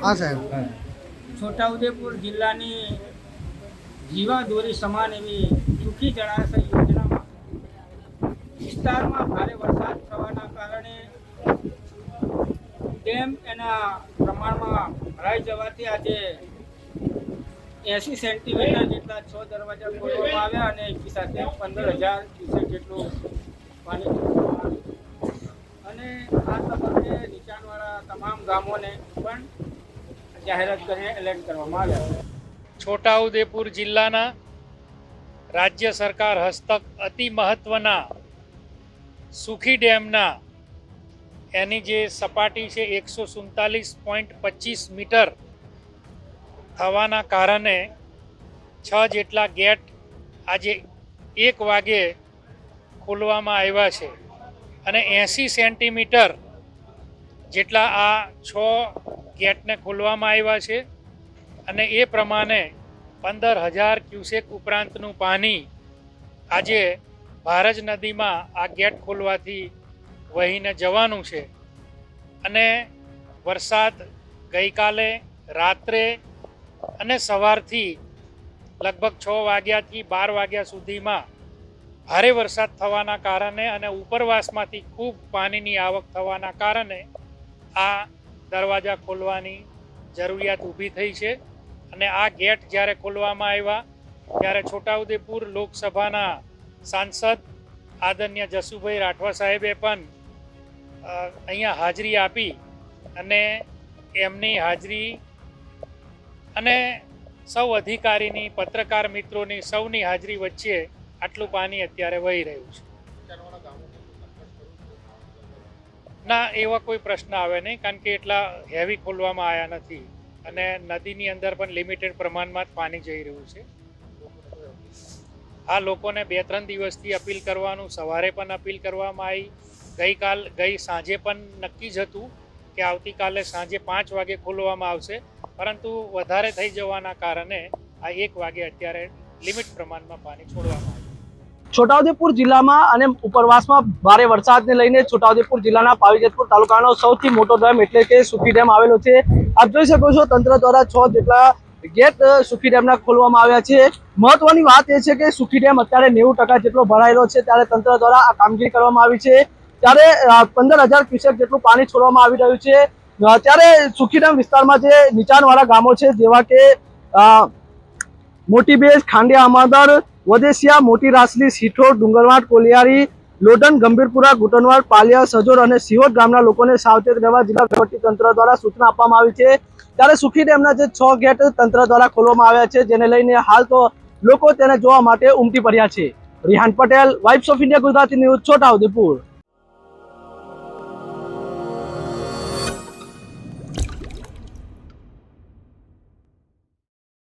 હા, સાહેબ. છોટાઉદેપુર જિલ્લાની જીવાદોરી સમાન એવી સુખી જળાશય યોજનામાં વિસ્તારમાં ભારે વરસાદ થવાના કારણે ડેમ એના પ્રમાણમાં ભરાઈ જવાથી આજે એંસી સેન્ટીમીટર જેટલા છ દરવાજા ખોલવામાં આવ્યા અને એકી સાથે પંદર હજાર ક્યુસેક જેટલું પાણી અને આ તબક્કે નીચાણવાળા તમામ ગામોને પણ જાહેરાત કરીને એલર્ટ કરવામાં આવ્યા છોટાઉદેપુર જિલ્લાના રાજ્ય સરકાર હસ્તક અતિ મહત્વના સુખી ડેમના એની જે સપાટી છે એકસો સુડતાલીસ પોઈન્ટ પચીસ મીટર થવાના કારણે છ જેટલા ગેટ આજે એક વાગે ખોલવામાં આવ્યા છે. અને એંસી સેન્ટીમીટર જેટલા આ છ ગેટને ખોલવામાં આવ્યા છે અને એ પ્રમાણે પંદર હજાર ક્યુસેક ઉપરાંતનું પાણી આજે ભારજ નદીમાં આ ગેટ ખોલવાથી વહીને જવાનું છે. અને વરસાદ ગઈકાલે રાત્રે અને સવારથી લગભગ છ વાગ્યાથી બાર વાગ્યા સુધીમાં ભારે વરસાદ થવાના કારણે અને ઉપરવાસમાંથી ખૂબ પાણીની આવક થવાના કારણે આ દરવાજા ખોલવાની જરૂરિયાત ઊભી થઈ છે અને આ ગેટ જ્યારે ખોલવામાં આવ્યા, ત્યારે છોટાઉદેપુર લોકસભાના સાંસદ આદરણીય જસુભાઈ રાઠવા સાહેબે પણ અહીંયા હાજરી આપી અને એમની હાજરી અને સૌ અધિકારીની, પત્રકાર મિત્રોની સૌની હાજરી વચ્ચે આટલું પાણી અત્યારે વહી રહ્યું છે. ના, એવા કોઈ પ્રશ્ન આવે નહીં, કારણ કે એટલા હેવી ખોલવામાં આવ્યા નથી. અને નદીની અંદર પણ લિમિટેડ પ્રમાણમાં જ પાણી જઈ રહ્યું છે. આ લોકોને બે ત્રણ દિવસથી અપીલ કરવાનું, સવારે પણ અપીલ કરવામાં આવી. ગઈકાલ, ગઈ સાંજે પણ નક્કી જ હતું કે આવતીકાલે સાંજે પાંચ વાગે ખોલવામાં આવશે. પરંતુ વધારે થઈ જવાના કારણે આ એક વાગે અત્યારે લિમિટ પ્રમાણમાં પાણી છોડવામાં આવ્યું. છોટાઉદેપુર જિલ્લામાં અને ઉપરવાસમાં ભારે વરસાદને લઈને છોટાઉદેપુર જિલ્લાના પાવીજેતપુર તાલુકાનો સૌથી મોટો ડેમ એટલે કે સુખી ડેમ આવેલો છે. આપ જોઈ શકો છો તંત્ર દ્વારા છ જેટલા ગેટ સુખી ડેમના ખોલવામાં આવ્યા છે. મહત્વની વાત એ છે કે સુખી ડેમ અત્યારે નેવું ટકા જેટલો ભરાયેલો છે ત્યારે તંત્ર દ્વારા આ કામગીરી કરવામાં આવી છે. ત્યારે પંદર હજાર ક્યુસેક જેટલું પાણી છોડવામાં આવી રહ્યું છે. ત્યારે સુખી ડેમ વિસ્તારમાં જે નીચાણવાળા ગામો છે જેવા કે મોટી બેજ ખાંડિયા અમાદર વદેસિયા મોટી રાસલી સીઠોર ડુંગરવાડ, કોલિયારી, લોડન, ગંભીરપુરા ગુટનવાડ પાલિયા, સજોર અને સિહોર ગામના લોકોને સાવચેત રહેવા જિલ્લા તંત્ર દ્વારા સૂચના આપવામાં આવી છે. ત્યારે સુખી ડેમના જે છ ગેટ તંત્ર દ્વારા ખોલવામાં આવ્યા છે, જેને લઈને હાલ તો લોકો તેને જોવા માટે ઉમટી પડ્યા છે. Rihan Patel vibes of India Gujarati news Chhota Udepur